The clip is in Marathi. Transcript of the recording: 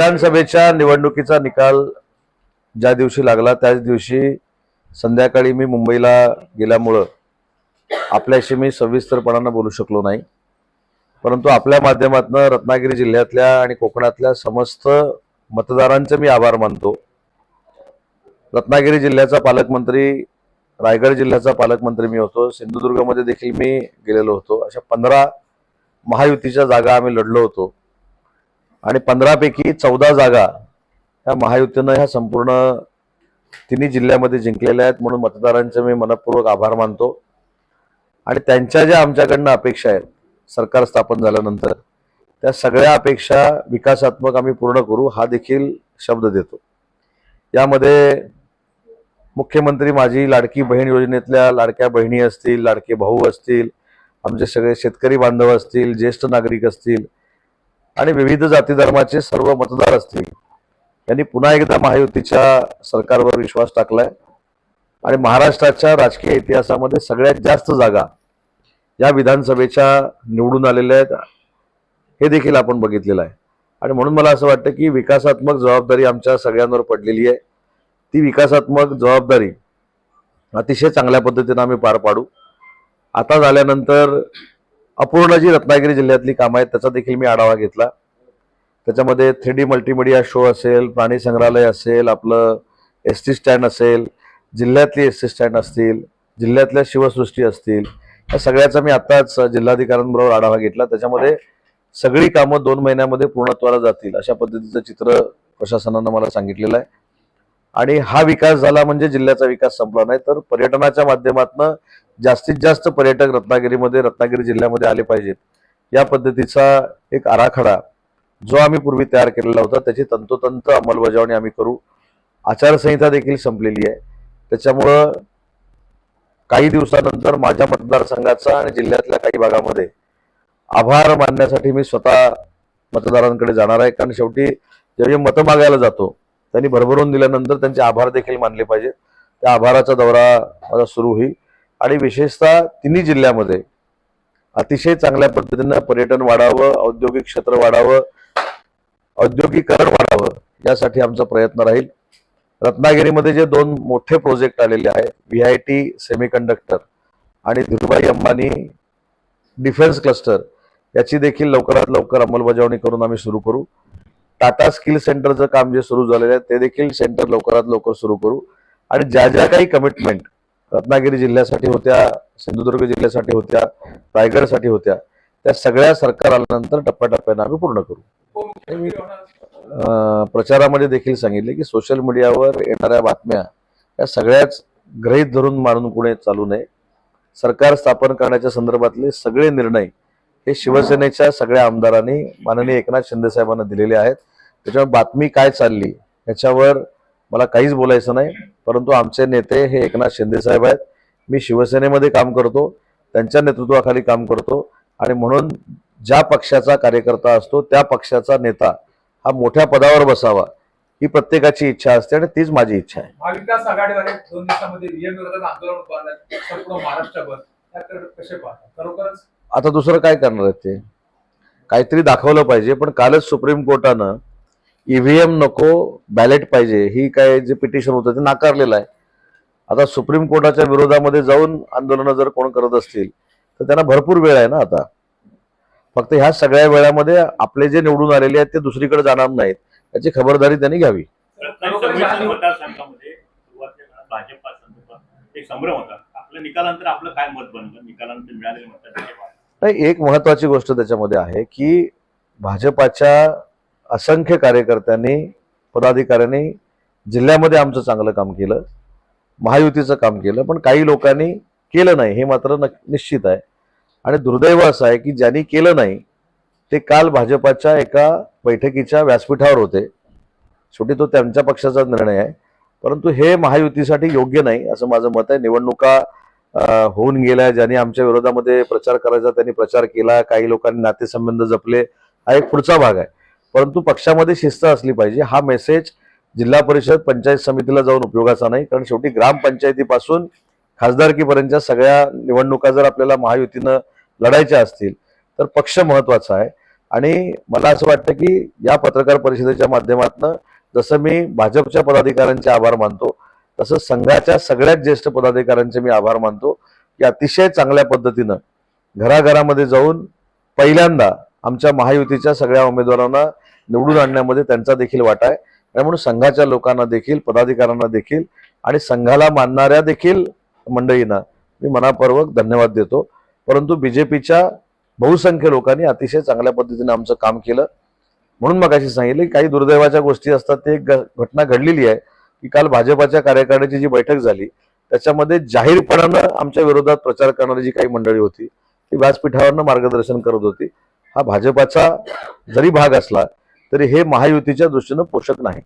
विधानसभेच्या निवडणुकीचा निकाल ज्या दिवशी लागला त्याच दिवशी संध्याकाळी मी मुंबईला गेल्यामुळं आपल्याशी मी सविस्तरपणानं बोलू शकलो नाही. परंतु आपल्या माध्यमातून रत्नागिरी जिल्ह्यातल्या आणि कोकणातल्या समस्त मतदारांचे मी आभार मानतो. रत्नागिरी जिल्ह्याचा पालकमंत्री रायगड जिल्ह्याचा पालकमंत्री मी होतो. सिंधुदुर्गमध्ये देखील मी गेलेलो होतो. अशा पंधरा महायुतीच्या जागा आम्ही लढलो होतो. आणि पंधरापैकी चौदा जागा ह्या महायुतीनं ह्या संपूर्ण तिन्ही जिल्ह्यामध्ये जिंकलेल्या आहेत म्हणून मतदारांचे मी मनपूर्वक आभार मानतो. आणि त्यांच्या ज्या आमच्याकडनं अपेक्षा आहेत सरकार स्थापन झाल्यानंतर त्या सगळ्या अपेक्षा विकासात्मक आम्ही पूर्ण करू हा देखील शब्द देतो. यामध्ये मुख्यमंत्री माझी लाडकी बहीण योजनेतल्या लाडक्या बहिणी असतील लाडके भाऊ असतील आमचे सगळे शेतकरी बांधव असतील ज्येष्ठ नागरिक असतील आणि विविध जाती धर्माचे सर्व मतदार असतील यांनी पुन्हा एकदा महायुतीच्या सरकारवर विश्वास टाकलाय. आणि महाराष्ट्राच्या राजकीय इतिहासामध्ये सगळ्यात जास्त जागा या विधानसभेच्या निवडून आलेल्या आहेत. हे देखील आपण बघितलेलं आहे. आणि म्हणून मला असं वाटतं की विकासात्मक जबाबदारी आमच्या सगळ्यांवर पडलेली आहे. ती विकासात्मक जबाबदारी अतिशय चांगल्या पद्धतीनं आम्ही पार पाडू. आता झाल्यानंतर अपूर्ण जी रत्नागिरी जिल्ह्यातली कामं आहेत त्याचा देखील मी आढावा घेतला. त्याच्यामध्ये थ्री डी मल्टीमीडिया शो असेल प्राणी संग्रहालय असेल आपलं एस टी स्टँड असेल जिल्ह्यातली एस टी स्टँड असतील जिल्ह्यातल्या शिवसृष्टी असतील या सगळ्याचा मी आत्ताच जिल्हाधिकाऱ्यांबरोबर आढावा घेतला. त्याच्यामध्ये सगळी कामं दोन महिन्यामध्ये पूर्णत्वाला जातील अशा पद्धतीचं चित्र प्रशासनानं मला सांगितलेलं आहे. आणि हा विकास झाला म्हणजे जिल्ह्याचा विकास संपला नाही तर पर्यटनाच्या माध्यमातून जास्तीत जास्त पर्यटक रत्नागिरीमध्ये रत्नागिरी जिल्ह्यामध्ये आले पाहिजेत. या पद्धतीचा एक आराखडा जो आम्ही पूर्वी तयार केलेला होता त्याची तंतोतंत अंमलबजावणी आम्ही करू. आचारसंहिता देखील संपलेली आहे. त्याच्यामुळं काही दिवसानंतर माझ्या मतदारसंघाचा आणि जिल्ह्यातल्या काही भागामध्ये आभार मानण्यासाठी मी स्वतः मतदारांकडे जाणार आहे. कारण शेवटी जेव्हा मतं मागायला जातो त्यांनी भरभरून दिल्यानंतर त्यांचे आभार देखील मानले पाहिजेत. त्या आभाराचा दौरा माझा सुरू होईल. आणि विशेषतः तिन्ही जिल्ह्यामध्ये अतिशय चांगल्या पद्धतीनं पर्यटन वाढावं औद्योगिक क्षेत्र वाढावं औद्योगिकरण वाढावं यासाठी आमचा प्रयत्न राहील. रत्नागिरीमध्ये जे दोन मोठे प्रोजेक्ट आलेले आहेत व्ही आय टी सेमीकंडक्टर आणि धीरुभाई अंबानी डिफेन्स क्लस्टर याची देखील लवकरात लवकर अंमलबजावणी करून आम्ही सुरू करू. टाटा स्किल सेंटरचं काम जे सुरू झालेलं आहे ते देखील सेंटर लवकरात लवकर सुरू करू. आणि ज्या ज्या काही कमिटमेंट रत्नागिरी जिल्ह्यासाठी होत्या सिंधुदुर्ग जिल्ह्यासाठी होत्या रायगडसाठी होत्या. त्या सगळ्या सरकार आल्यानंतर टप्प्याटप्प्यानं आम्ही पूर्ण करू. अं, प्रचारामध्ये देखील सांगितले की सोशल मीडियावर येणाऱ्या बातम्या या सगळ्याच गृहीत धरून मारून पुढे चालू नये. सरकार स्थापन करण्याच्या संदर्भातले सगळे निर्णय हे शिवसेनेच्या सगळ्या आमदारांनी माननीय एकनाथ शिंदे साहेबांना दिलेले आहेत. त्याच्यामुळे बातमी काय चालली याच्यावर मला काहीच बोलायचं नाही परंतु आमचे नेते हे एकनाथ शिंदे साहेब आहेत. मी शिवसेनेमध्ये काम करतो त्यांच्या नेतृत्वाखाली काम करतो आणि म्हणून ज्या पक्षाचा कार्यकर्ता असतो त्या पक्षाचा नेता हा मोठ्या पदावर बसावा ही प्रत्येकाची इच्छा असते आणि तीच माझी इच्छा आहे. महाविकास दोन दिवसामध्ये आंदोलन आता दुसरं काय करणार आहेत ते? काहीतरी दाखवलं पाहिजे पण कालच सुप्रीम कोर्टानं ईव्हीएम नको बॅलेट पाहिजे ही काय जे पिटिशन होतं ते नाकारलेलं आहे. आता सुप्रीम कोर्टाच्या विरोधामध्ये जाऊन आंदोलनं जर कोण करत असतील तर त्यांना भरपूर वेळ आहे ना आता. फक्त ह्या सगळ्या वेळामध्ये आपले जे निवडून आलेले आहेत ते दुसरीकडे जाणार नाहीत. याची खबरदारी त्यांनी घ्यावी. नाही एक महत्वाची गोष्ट त्याच्यामध्ये आहे की भाजपाच्या असंख्य कार्यकर्त्यांनी पदाधिकाऱ्यांनी जिल्ह्यामध्ये आमचं चांगलं काम केलं महायुतीचं काम केलं पण काही लोकांनी केलं नाही हे मात्र निश्चित आहे. आणि दुर्दैव असं आहे की ज्यांनी केलं नाही ते काल भाजपाच्या एका बैठकीच्या व्यासपीठावर होते. शेवटी तो त्यांच्या पक्षाचा निर्णय आहे. परंतु हे महायुतीसाठी योग्य नाही असं माझं मत आहे. निवडणुका होऊन गेल्या ज्यांनी आमच्या विरोधामध्ये प्रचार करायचा त्यांनी प्रचार केला काही लोकांनी नातेसंबंध जपले हा एक पुढचा भाग आहे. परंतु पक्षामध्ये शिस्त असली पाहिजे. हा मेसेज जिल्हा परिषद पंचायत समितीला जाऊन उपयोगाचा नाही. कारण शेवटी ग्रामपंचायतीपासून खासदारकीपर्यंतच्या सगळ्या निवडणुका जर आपल्याला महायुतीनं लढायच्या असतील तर पक्ष महत्त्वाचा आहे. आणि मला असं वाटतं की या पत्रकार परिषदेच्या माध्यमातून जसं मी भाजपच्या पदाधिकाऱ्यांचे आभार मानतो तसं संघाच्या सगळ्यात ज्येष्ठ पदाधिकाऱ्यांचे मी आभार मानतो की अतिशय चांगल्या पद्धतीनं घराघरामध्ये जाऊन पहिल्यांदा आमच्या महायुतीच्या सगळ्या उमेदवारांना निवडून आणण्यामध्ये त्यांचा देखील वाटा आहे. त्यामुळे संघाच्या लोकांना देखील पदाधिकाऱ्यांना देखील आणि संघाला मानणाऱ्या देखील मंडळींना मी मनापूर्वक धन्यवाद देतो. परंतु बीजेपीच्या बहुसंख्य लोकांनी अतिशय चांगल्या पद्धतीने आमचं काम केलं. म्हणून मग अशी सांगितलं की काही दुर्दैवाच्या गोष्टी असतात ते एक घटना घडलेली आहे की काल भाजपाच्या कार्यकारिणीची जी बैठक झाली त्याच्यामध्ये जाहीरपणानं आमच्या विरोधात प्रचार करणारी जी काही मंडळी होती ती व्यासपीठावरनं मार्गदर्शन करत होती. हा भाजपाचा जरी भाग असला तरी हे महायुतीच्या दृष्टीनं पोषक नाही.